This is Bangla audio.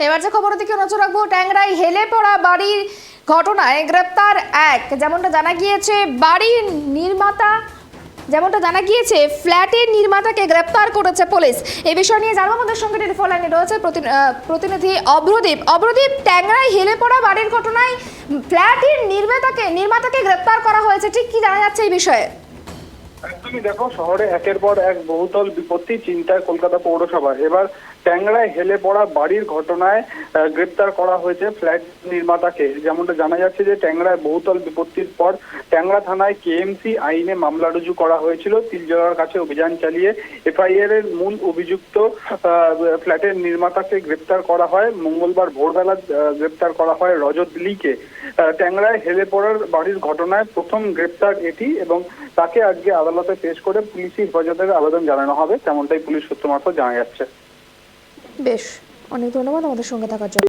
এবার যে খবরের দিকে নজর রাখব ট্যাংরাই হেলে পড়া বাড়ির ঘটনায় গ্রেপ্তার এক। যেমনটা জানা গিয়েছে, বাড়ির নির্মাতা, যেমনটা জানা গিয়েছে, ফ্ল্যাটের নির্মাতাকে গ্রেপ্তার করেছে পুলিশ। এ বিষয় নিয়ে জানব আমাদের সঙ্গে টেলিফোন লাইনে রয়েছে প্রতি- প্রতিনিধি অভ্রদীপ অভ্রদীপ ট্যাংরাই হেলে পড়া বাড়ির ঘটনায় ফ্ল্যাটের নির্মাতাকে নির্মাতাকে গ্রেপ্তার করা হয়েছে। ঠিক কি জানা যাচ্ছে এই বিষয়ে? একদমই দেখো, শহরে একের পর এক বহুতল বিপত্তি, চিন্তায় কলকাতা পৌরসভা। এবার ট্যাংরায় হেলে পড়া বাড়ির ঘটনায় গ্রেপ্তার করা হয়েছে ফ্ল্যাট নির্মাতাকে। যেমনটা জানা যাচ্ছে যে ট্যাংরায় বহুতল বিপত্তির পর ট্যাংরা থানায় কেএমসি আইনে মামলা রুজু করা হয়েছিল। তিলজলার কাছে অভিযান চালিয়ে এফআইআর এর মূল অভিযুক্ত ফ্ল্যাটের নির্মাতাকে গ্রেপ্তার করা হয়। মঙ্গলবার ভোরবেলা গ্রেপ্তার করা হয় রজত লিকে। ট্যাংরায় হেলে পড়ার বাড়ির ঘটনায় প্রথম গ্রেপ্তার এটি এবং তাকে আজকে আদালতে পেশ করে পুলিশি হেফাজতের আবেদন জানানো হবে। তেমনটাই পুলিশ সূত্র মারফত জানা যাচ্ছে। বেশ অনেক ধন্যবাদ আমাদের সঙ্গে থাকার জন্য।